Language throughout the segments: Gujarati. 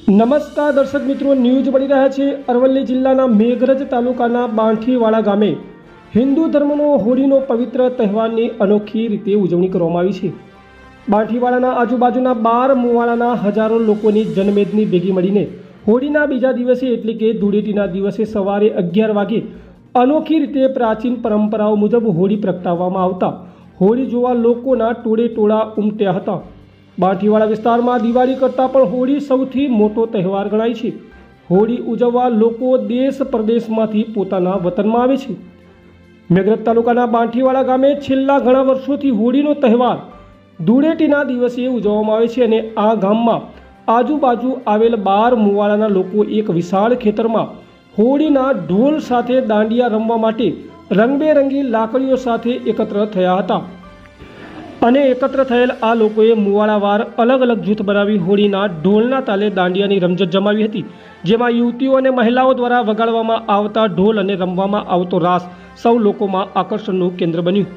નમસ્કાર દર્શક મિત્રો, ન્યૂઝ મળી રહ્યા છે અરવલ્લી જિલ્લાના મેઘરજ તાલુકાના બાંઠીવાળા ગામે. હિન્દુ ધર્મનો હોળીનો પવિત્ર તહેવારની અનોખી રીતે ઉજવણી કરવામાં આવી છે. બાંઠીવાડાના આજુબાજુના બાર મુવાળાના હજારો લોકોની જનમેદની ભેગી મળીને હોળીના બીજા દિવસે એટલે કે ધૂળેટીના દિવસે સવારે અગિયાર વાગે અનોખી રીતે પ્રાચીન પરંપરાઓ મુજબ હોળી પ્રગટાવવામાં આવતા. હોળી જોવા લોકોના ટોળે ટોળા ઉમટ્યા હતા. બાંઠીવાડા વિસ્તારમાં દિવાળી કરતાં પણ હોળી સૌથી મોટો તહેવાર ગણાય છે. હોળી ઉજવવા લોકો દેશ પ્રદેશમાંથી પોતાના વતનમાં આવે છે. મેઘરજ તાલુકાના બાંઠીવાડા ગામે છેલ્લા ઘણા વર્ષોથી હોળીનો તહેવાર ધૂળેટીના દિવસે ઉજવવામાં આવે છે અને આ ગામમાં આજુબાજુ આવેલ બાર મુવાડાના લોકો એક વિશાળ ખેતરમાં હોળીના ઢોલ સાથે દાંડિયા રમવા માટે રંગબેરંગી લાકડીઓ સાથે એકત્ર થયા હતા. અને એકત્ર થયેલ આ લોકોએ મુવાડાવાર અલગ અલગ જૂથ બનાવી હોળીના ઢોલના તાલે દાંડિયાની રમઝટ જમાવી હતી, જેમાં યુવતીઓ અને મહિલાઓ દ્વારા વગાડવામાં આવતા ઢોલ અને રમવામાં આવતો રાસ સૌ લોકોમાં આકર્ષણનું કેન્દ્ર બન્યું.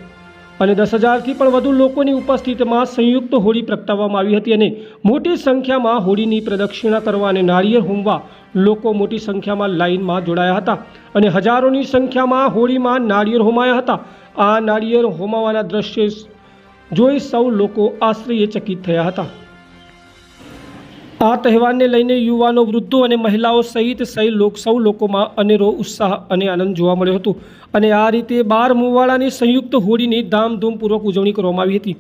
અને દસ હજારથી પણ વધુ લોકોની ઉપસ્થિતિમાં સંયુક્ત હોળી પ્રગટાવવામાં આવી હતી અને મોટી સંખ્યામાં હોળીની પ્રદક્ષિણા કરવા અને નાળિયેર હોમવા લોકો મોટી સંખ્યામાં લાઇનમાં જોડાયા હતા અને હજારોની સંખ્યામાં હોળીમાં નાળિયેર હોમાયા હતા. આ નાળિયેર હોમાવાના દ્રશ્ય જોઈ સૌ લોકો આશ્ચર્યચકિત થયા હતા. આ તહેવારને લઈને યુવાનો, વૃદ્ધો અને મહિલાઓ સહિત સહી લોક, સૌ લોકોમાં અનેરો ઉત્સાહ અને આનંદ જોવા મળ્યો હતો. અને આ રીતે બાર મુવાડાની સંયુક્ત હોળીની ધામધૂમપૂર્વક ઉજવણી કરવામાં આવી હતી.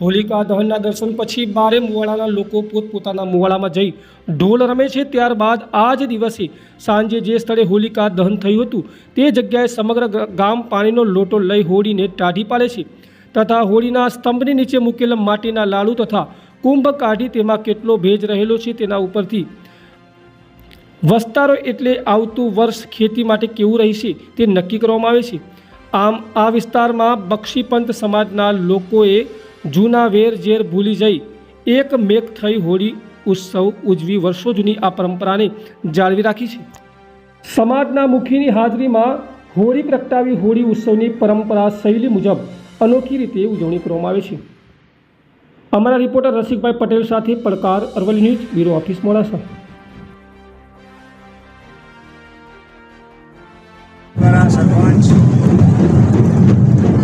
હોલિકા દહનના દર્શન પછી બારે મુવાડાના લોકો પોતપોતાના મુવાડામાં જઈ ઢોલ રમે છે. ત્યારબાદ આ જ દિવસે સાંજે જે સ્થળે હોલિકા દહન થયું હતું, તે જગ્યાએ સમગ્ર ગામ પાણીનો લોટો લઈ હોળીને ટાઢી પાડે છે. તથા હોળીના સ્તંભની નીચે મૂકેલા માટીના લાડુ તથા કુંભ કાઢી તેમાં કેટલો ભેજ રહેલો છે તેના ઉપરથી વસ્તારો એટલે આવતું વર્ષ ખેતી માટે કેવું રહેશે તે નક્કી કરવામાં આવે છે. આમ, આ વિસ્તારમાં બક્ષીપંત સમાજના લોકોએ જૂના વેર ઝેર ભૂલી જઈ એક મેક થઈ હોળી ઉત્સવ ઉજવી વર્ષો જૂની આ પરંપરાને જાળવી રાખી છે. સમાજના મુખીની હાજરીમાં હોળી પ્રગટાવી હોળી ઉત્સવની પરંપરા શૈલી મુજબ અનોખી રીતે ઉજવણી કરવામાં આવે છે. અમારા રિપોર્ટર રસિકભાઈ પટેલ સાથે પડકાર Aravalli news, bureau office, Modasa. Sarpanch,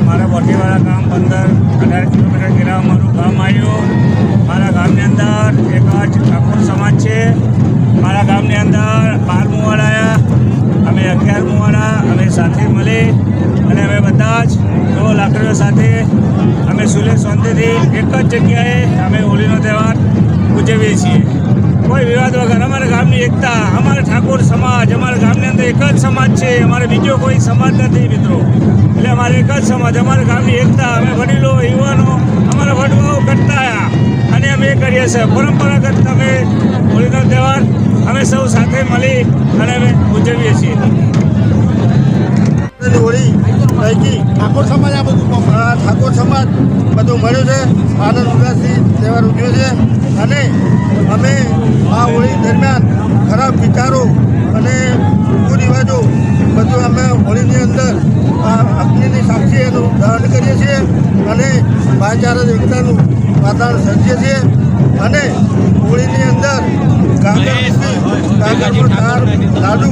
મારા બોટીવાળા ગામ પંદર, અઢાર કિલોમીટર ઘેરા ગામ આવ્યું. મારા ગામની અંદર એક જ ઠાકોર સમાજ છે. મારા ગામની અંદર બાર મુવાડા અમે અગિયાર મુવાડા, અમે સાથે મળી અને અમે બધા જ ઢોલ લાકડીઓ સાથે અમે સુલે શાંતિથી એક જ જગ્યાએ અમે હોળીનો તહેવાર ઉજવીએ છીએ. કોઈ વિવાદ વગર અમારા ગામની એકતા, અમારા ઠાકોર સમાજ, અમારા ગામની અંદર એક જ સમાજ છે, અમારે બીજો કોઈ સમાજ નથી મિત્રો. એટલે અમારે એક જ સમાજ, અમારા ગામની એકતા, અમે વડીલો, યુવાનો, અમારા વડવાઓ કરતા આવ્યા અને અમે એ કરીએ છીએ. પરંપરાગત અમે હોળીનો તહેવાર અમે સૌ સાથે મળી અને અમે ઉજવીએ છીએ. પૈકી ઠાકોર સમાજ આ બધું ઠાકોર સમાજ બધું મળ્યું છે. આનંદ ઉલ્લાસથી તહેવાર ઉજવ્યો છે. અને અમે આ હોળી દરમિયાન ખરાબ વિચારો અને કુરિવાજો બધું અમે હોળીની અંદર આ અગ્નિની સાક્ષી એનું દહન કરીએ છીએ અને ભાઈચારા એકતાનું વાતાવરણ સર્જીએ છીએ. અને હોળીની અંદર ગાગર ગાગર લાડુ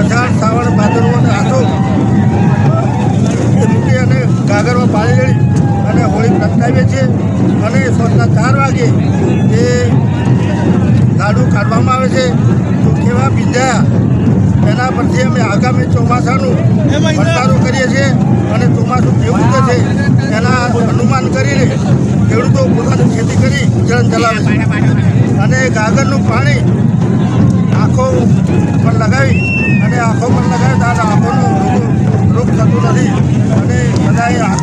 અઢાર શ્રાવણ, ભાદરવો આસો એ મૂકી અને ગાગરમાં પાણી રેડી અને હોળી પ્રગટાવીએ છીએ. અને સાંજના ચાર વાગે એ લાડુ કાઢવામાં આવે છે. તો કેવા બીજા એના પરથી અમે આગામી ચોમાસાનું ભંડારો કરીએ છીએ અને ચોમાસું કેવું છે એના અનુમાન કરીને ખેડૂતો પોતાની ખેતી કરી ગુજરાન ચલાવે છે. અને ગાગરનું પાણી આંખો પર લગાવી અને આંખો પર લગાવી તો આંખોનું અને બધાએ